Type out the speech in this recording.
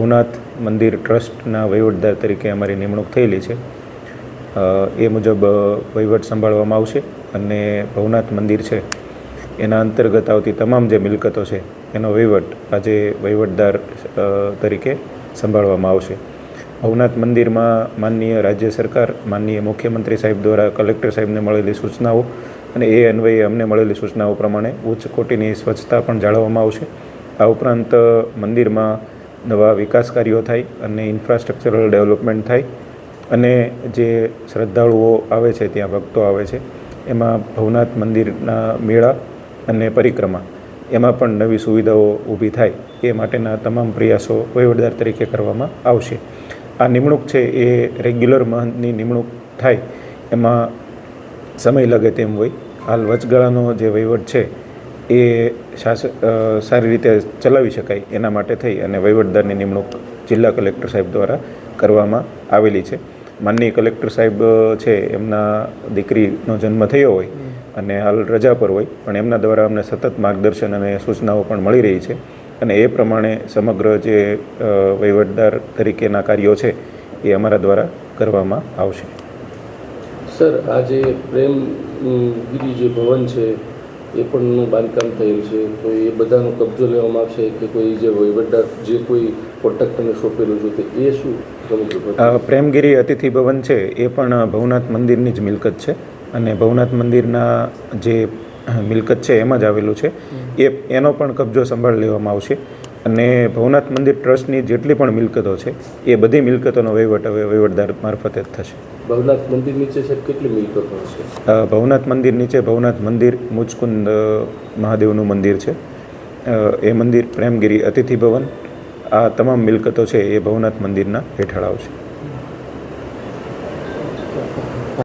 ભવનાથ મંદિર ટ્રસ્ટના વહીવટદાર તરીકે અમારી નિમણૂક થયેલી છે. એ મુજબ વહીવટ સંભાળવામાં આવશે અને ભવનાથ મંદિર છે, એના અંતર્ગત આવતી તમામ જે મિલકતો છે, એનો વહીવટ આજે વહીવટદાર તરીકે સંભાળવામાં આવશે. ભવનાથ મંદિરમાં માનનીય રાજ્ય સરકાર, માનનીય મુખ્યમંત્રી સાહેબ દ્વારા કલેક્ટર સાહેબને મળેલી સૂચનાઓ અને એ અન્વયે અમને મળેલી સૂચનાઓ પ્રમાણે ઉચ્ચ કોટીની સ્વચ્છતા પણ જાળવવામાં આવશે. આ ઉપરાંત મંદિરમાં નવા વિકાસ કાર્યો થાય અને ઇન્ફ્રાસ્ટ્રક્ચરલ ડેવલપમેન્ટ થાય અને જે શ્રદ્ધાળુઓ આવે છે, ત્યાં ભક્તો આવે છે, એમાં ભવનાથ મંદિરના મેળા અને પરિક્રમા, એમાં પણ નવી સુવિધાઓ ઊભી થાય એ માટેના તમામ પ્રયાસો વહીવટદાર તરીકે કરવામાં આવશે. આ નિમણૂક છે એ રેગ્યુલર મહંતની નિમણૂક થાય એમાં સમય લાગે તેમ હોય. હાલ વચગાળાનો જે વહીવટ છે એ શાસક સારી રીતે ચલાવી શકાય એના માટે થઈ અને વહીવટદારની નિમણૂક જિલ્લા કલેક્ટર સાહેબ દ્વારા કરવામાં આવેલી છે. માનનીય કલેક્ટર સાહેબ છે, એમના દીકરીનો જન્મ થયો હોય અને હાલ રજા પર હોય, પણ એમના દ્વારા અમને સતત માર્ગદર્શન અને સૂચનાઓ પણ મળી રહી છે અને એ પ્રમાણે સમગ્ર જે વહીવટદાર તરીકેના કાર્યો છે એ અમારા દ્વારા કરવામાં આવશે. સર, આ જે પ્રેમ જે ભવન છે એ પણનું બાંધકામ થયેલ છે. તો એ બધાનો કબજો લેવામાં આવશે કે કોઈ જે વહીવટદાર જે કોઈ કોન્ટ્રાક્ટરને સોંપેલું છે તે એ શું પ્રેમગીરી અતિથિ ભવન છે એ પણ ભવનાથ મંદિરની જ મિલકત છે અને ભવનાથ મંદિરના જે મિલકત છે એમાં જ આવેલું છે. એ એનો પણ કબજો સંભાળ લેવામાં આવશે. અને ભવનાથ મંદિર ટ્રસ્ટની જેટલી પણ મિલકતો છે એ બધી મિલકતોનો વહીવટ હવે વહીવટદાર મારફતે જ થશે. ભવનાથ મંદિર નીચે સાહેબ કેટલી મિલકતો છે? ભવનાથ મંદિર નીચે ભવનાથ મંદિર મુચકુંદ મહાદેવનું મંદિર છે. એ મંદિર પ્રેમગીરી અતિથિ ભવન આ તમામ મિલકતો છે એ ભવનાથ મંદિરના હેઠળ આવશે.